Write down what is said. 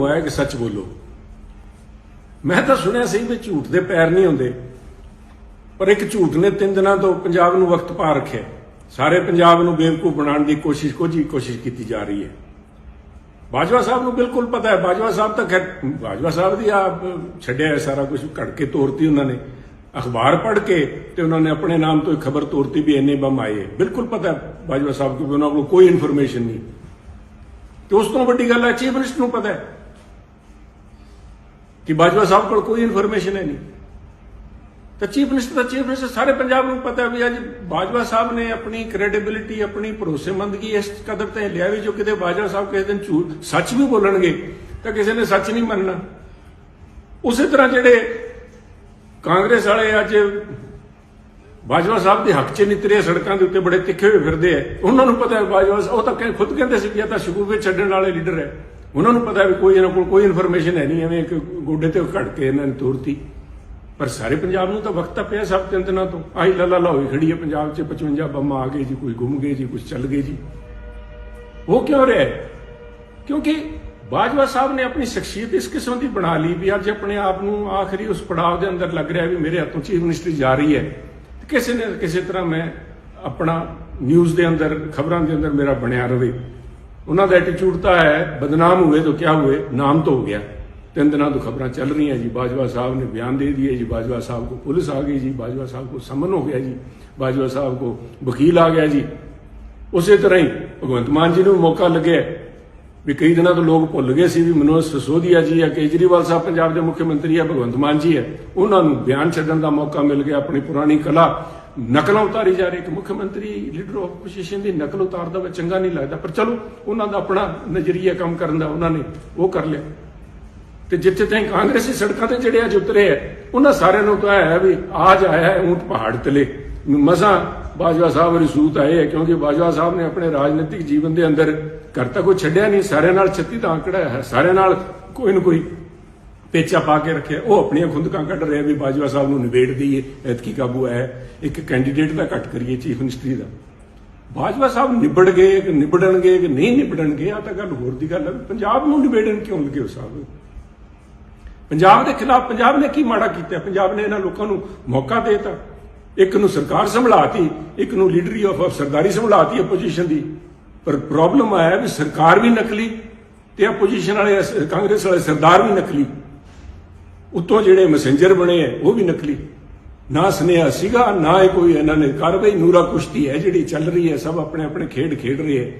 ਹੋਇਆ ਕਿ ਸੱਚ ਬੋਲੋ। ਮੈਂ ਤਾਂ ਸੁਣਿਆ ਸੀ ਵੀ ਝੂਠ ਦੇ ਪੈਰ ਨਹੀਂ ਹੁੰਦੇ। ਪਰ ਇੱਕ ਝੂਠ ਨੇ ਤਿੰਨ ਦਿਨਾਂ ਤੋਂ ਪੰਜਾਬ ਨੂੰ ਵਕਤ ਪਾ ਰੱਖਿਆ। ਸਾਰੇ ਪੰਜਾਬ ਨੂੰ ਬੇਵਕੂਫ ਬਣਾਉਣ ਦੀ ਕੋਸ਼ਿਸ਼ ਕੋਜੀ ਕੋਸ਼ਿਸ਼ ਕੀਤੀ ਜਾ ਰਹੀ ਹੈ। ਬਾਜਵਾ ਸਾਹਿਬ ਨੂੰ ਬਿਲਕੁਲ ਪਤਾ ਹੈ। ਬਾਜਵਾ ਸਾਹਿਬ ਤਾਂ ਖੈਰ, ਬਾਜਵਾ ਸਾਹਿਬ ਦੀ ਆ ਛੱਡਿਆ ਹੈ ਸਾਰਾ ਕੁਝ ਘੜ ਕੇ ਤੋਰਤੀ ਉਹਨਾਂ ਨੇ। ਅਖਬਾਰ ਪੜ੍ਹ ਕੇ ਤੇ ਉਹਨਾਂ ਨੇ ਆਪਣੇ ਨਾਮ ਤੋਂ ਇੱਕ ਖਬਰ ਤੋਰਤੀ ਵੀ ਇੰਨੇ ਬੰਮ ਆਏ। ਬਿਲਕੁਲ ਪਤਾ ਬਾਜਵਾ ਸਾਹਿਬ ਨੂੰ ਉਹਨਾਂ ਕੋਲ ਕੋਈ ਇਨਫੋਰਮੇਸ਼ਨ ਨਹੀਂ। ਤੇ ਉਸ ਤੋਂ ਵੱਡੀ ਗੱਲ ਹੈ ਚੀਫ ਮਿਨਿਸਟਰ ਨੂੰ ਪਤਾ ਹੈ। ਕਿ ਬਾਜਵਾ ਸਾਹਿਬ ਕੋਲ ਕੋਈ ਇਨਫੋਰਮੇਸ਼ਨ ਹੈ ਨਹੀਂ। ਤਾਂ ਚੀਫ ਮਿਨਿਸਟਰ ਦਾ ਚੀਫ ਮਿਨਿਸਟਰ ਸਾਰੇ ਪੰਜਾਬ ਨੂੰ ਪਤਾ ਵੀ ਅੱਜ ਬਾਜਵਾ ਸਾਹਿਬ ਨੇ ਆਪਣੀ ਕ੍ਰੈਡੀਬਿਲਿਟੀ ਆਪਣੀ ਭਰੋਸੇਮੰਦਗੀ ਇਸ ਕਦਰ ਤੇ ਲਿਆ ਵੀ ਜੋ ਕਿਤੇ ਬਾਜਵਾ ਸਾਹਿਬ ਕਿਸੇ ਦਿਨ ਝੂਠ, ਸੱਚ ਵੀ ਬੋਲਣਗੇ, ਤਾਂ ਕਿਸੇ ਨੇ ਸੱਚ ਨਹੀਂ ਮੰਨਣਾ। ਉਸੇ ਤਰ੍ਹਾਂ ਜਿਹੜੇ ਕਾਂਗਰਸ ਵਾਲੇ ਅੱਜ ਬਾਜਵਾ ਸਾਹਿਬ ਦੇ ਹੱਕ 'ਚ ਨਿਤਰੇ ਸੜਕਾਂ ਦੇ ਉੱਤੇ ਬੜੇ ਤਿੱਖੇ ਹੋਏ ਫਿਰਦੇ ਆ। ਉਹਨਾਂ ਨੂੰ ਪਤਾ ਹੈ ਬਾਜਵਾ ਉਹ ਤਾਂ ਖੁਦ ਕਹਿੰਦੇ ਸੀ ਕਿ ਇਹ ਤਾਂ ਸ਼ਗੂਫੇ ਛੱਡਣ ਵਾਲੇ ਲੀਡਰ ਹੈ। ਉਹਨਾਂ ਨੂੰ ਪਤਾ ਵੀ ਕੋਈ ਇਹਨਾਂ ਕੋਲ ਕੋਈ ਇਨਫੋਰਮੇਸ਼ਨ ਹੈ ਨਹੀਂ, ਐਵੇਂ ਇੱਕ ਗੋਡੇ ਤੇ ਘੜ ਕੇ ਇਹਨਾਂ ਨੇ ਤੋਰਤੀ। ਪਰ ਸਾਰੇ ਪੰਜਾਬ ਨੂੰ ਤਾਂ ਵਕਤ ਤਾਂ ਪਿਆ ਸਭ ਤਿੰਨ ਦਿਨਾਂ ਤੋਂ। ਆਹੀ ਲੱਲਾ ਲਾ ਹੋਈ ਖੜੀ ਹੈ ਪੰਜਾਬ 'ਚ 55 ਬੰਮ ਆ ਗਏ ਜੀ, ਕੋਈ ਗੁੰਮ ਗਏ ਜੀ ਕੁਝ ਚੱਲ ਗਏ ਜੀ। ਉਹ ਕਿਉਂ ਰਿਹਾ ਕਿਉਂਕਿ ਬਾਜਵਾ ਸਾਹਿਬ ਨੇ ਆਪਣੀ ਸ਼ਖਸੀਅਤ ਇਸ ਕਿਸਮ ਦੀ ਬਣਾ ਲਈ ਵੀ ਅੱਜ ਆਪਣੇ ਆਪ ਨੂੰ ਆਖਰੀ ਉਸ ਪੜਾਅ ਦੇ ਅੰਦਰ ਲੱਗ ਰਿਹਾ ਵੀ ਮੇਰੇ ਹੱਥੋਂ ਚੀਫ ਮਿਨਿਸਟਰੀ ਜਾ ਰਹੀ ਹੈ। ਕਿਸੇ ਨੇ ਕਿਸੇ ਤਰ੍ਹਾਂ ਮੈਂ ਆਪਣਾ ਨਿਊਜ਼ ਦੇ ਅੰਦਰ, ਖਬਰਾਂ ਦੇ ਅੰਦਰ ਮੇਰਾ ਬਣਿਆ ਰਵੇ। ਉਹਨਾਂ ਦਾ ਐਟੀਟਿਊਡ ਤਾਂ ਹੈ, ਬਦਨਾਮ ਹੋਏ ਤਾਂ ਕਿਆ ਹੋਏ, ਨਾਮ ਤਾਂ ਹੋ ਗਿਆ। ਤਿੰਨ ਦਿਨਾਂ ਤੋਂ ਖਬਰਾਂ ਚੱਲ ਰਹੀਆਂ ਜੀ, ਬਾਜਵਾ ਸਾਹਿਬ ਨੇ ਬਿਆਨ ਦੇ ਦਿਏ ਜੀ, ਬਾਜਵਾ ਸਾਹਿਬ ਕੋ ਪੁਲਿਸ ਆ ਗਈ ਜੀ, ਬਾਜਵਾ ਸਾਹਿਬ ਕੋ ਸਮਨ ਹੋ ਗਿਆ ਜੀ, ਬਾਜਵਾ ਸਾਹਿਬ ਕੋ ਵਕੀਲ ਆ ਗਿਆ ਜੀ। ਉਸੇ ਤਰ੍ਹਾਂ ਹੀ ਭਗਵੰਤ ਮਾਨ ਜੀ ਨੂੰ ਵੀ ਮੌਕਾ ਲੱਗਿਆ ਵੀ ਕਈ ਦਿਨਾਂ ਤੋਂ ਲੋਕ ਭੁੱਲ ਗਏ ਸੀ ਵੀ ਮਨੋਜ ਸਸੋਦੀਆ ਜੀ ਆ, ਕੇਜਰੀਵਾਲ ਸਾਹਿਬ ਪੰਜਾਬ ਦੇ ਮੁੱਖ ਮੰਤਰੀ ਆ, ਭਗਵੰਤ ਮਾਨ ਜੀ ਹੈ ਉਹਨਾਂ ਨੂੰ ਬਿਆਨ ਛੱਡਣ ਦਾ ਮੌਕਾ ਮਿਲ ਗਿਆ, ਆਪਣੀ ਪੁਰਾਣੀ ਕਲਾ ਨਕਲਾਂ ਉਤਾਰੀ ਜਾ ਰਹੀ ਕਿ ਮੁੱਖ ਮੰਤਰੀ ਲੀਡਰ ਆਫ ਆਪੋਜੀਸ਼ਨ ਦੀ ਨਕਲ ਉਤਾਰਦਾ ਵਾ ਚੰਗਾ ਨਹੀਂ ਲੱਗਦਾ। ਪਰ ਚਲੋ, ਉਹਨਾਂ ਦਾ ਆਪਣਾ ਨਜ਼ਰੀਆ ਕੰਮ ਕਰਨ ਦਾ ਉਹਨਾਂ ਨੇ ਉਹ ਕਰ ਲਿਆ। ਤੇ ਜਿੱਥੇ ਤਾਈਂ ਕਾਂਗਰਸੀ ਸੜਕਾਂ ਤੇ ਜਿਹੜੇ ਅੱਜ ਉਤਰੇ ਹੈ ਉਹਨਾਂ ਸਾਰਿਆਂ ਨੂੰ ਤਾਂ ਹੈ ਵੀ ਆਜ ਆਇਆ ਹੈ ਊਂਟ ਪਹਾੜ ਤਲੇ। ਮਸਾਂ ਬਾਜਵਾ ਸਾਹਿਬ ਰਸੂਤ ਆਏ ਹੈ ਕਿਉਂਕਿ ਬਾਜਵਾ ਸਾਹਿਬ ਨੇ ਆਪਣੇ ਰਾਜਨੀਤਿਕ ਜੀਵਨ ਦੇ ਅੰਦਰ ਘਰ ਤਾਂ ਕੋਈ ਛੱਡਿਆ ਨਹੀਂ, ਸਾਰਿਆਂ ਨਾਲ 36 ਦਾ ਅੰਕੜਾ ਹੈ, ਸਾਰਿਆਂ ਨਾਲ ਕੋਈ ਨਾ ਕੋਈ ਪੇਚਾ ਪਾ ਕੇ ਰੱਖਿਆ। ਉਹ ਆਪਣੀਆਂ ਖੁੰਦਕਾਂ ਕੱਢ ਰਿਹਾ ਵੀ ਬਾਜਵਾ ਸਾਹਿਬ ਨੂੰ ਨਿਬੇੜ ਦਈਏ, ਐਤਕੀ ਕਾਬੂ ਆਇਆ ਇੱਕ ਕੈਂਡੀਡੇਟ ਦਾ ਘੱਟ ਕਰੀਏ ਚੀਫ ਮਿਨਿਸਟਰੀ ਦਾ। ਬਾਜਵਾ ਸਾਹਿਬ ਨਿਬੜ ਗਏ ਕਿ ਨਿਬੜਨਗੇ ਕਿ ਨਹੀਂ ਨਿਬੜਨਗੇ ਆ ਤਾਂ ਗੱਲ ਹੋਰ ਦੀ ਗੱਲ ਹੈ ਵੀ ਪੰਜਾਬ ਨੂੰ ਨਿਬੇੜਨ ਕਿਉਂ ਲੱਗੇ ਹੋ ਸਾਹਿਬ? ਪੰਜਾਬ ਦੇ ਖਿਲਾਫ ਪੰਜਾਬ ਨੇ ਕੀ ਮਾੜਾ ਕੀਤਾ? ਪੰਜਾਬ ਨੇ ਇਹਨਾਂ ਲੋਕਾਂ ਨੂੰ ਮੌਕਾ ਦੇਤਾ। ਇੱਕ ਨੂੰ ਸਰਕਾਰ ਸੰਭਲਾਤੀ, ਇੱਕ ਨੂੰ ਲੀਡਰੀ ਆਫ ਸਰਦਾਰੀ ਸੰਭਲਾਤੀ ਆਪੋਜੀਸ਼ਨ ਦੀ। ਪਰ ਪ੍ਰੋਬਲਮ ਆਇਆ ਵੀ ਸਰਕਾਰ ਵੀ ਨਕਲੀ ਤੇ ਆਪੋਜੀਸ਼ਨ ਵਾਲੇ, ਕਾਂਗਰਸ ਵਾਲੇ ਸਰਦਾਰ ਵੀ ਨਕਲੀ। ਉੱਤੋਂ ਜਿਹੜੇ ਮੈਸੇਂਜਰ ਬਣੇ ਆ, ਉਹ ਵੀ ਨਕਲੀ। ਨਾ ਸੁਨੇਹਾ ਸੀਗਾ, ਨਾ ਹੀ ਕੋਈ ਇਹਨਾਂ ਨੇ ਕਾਰਵਾਈ, ਨੂਰਾ ਕੁਸ਼ਤੀ ਹੈ ਜਿਹੜੀ ਚੱਲ ਰਹੀ ਹੈ, ਸਭ ਆਪਣੇ ਆਪਣੇ ਖੇਡ ਖੇਡ ਰਹੇ ਹੈ।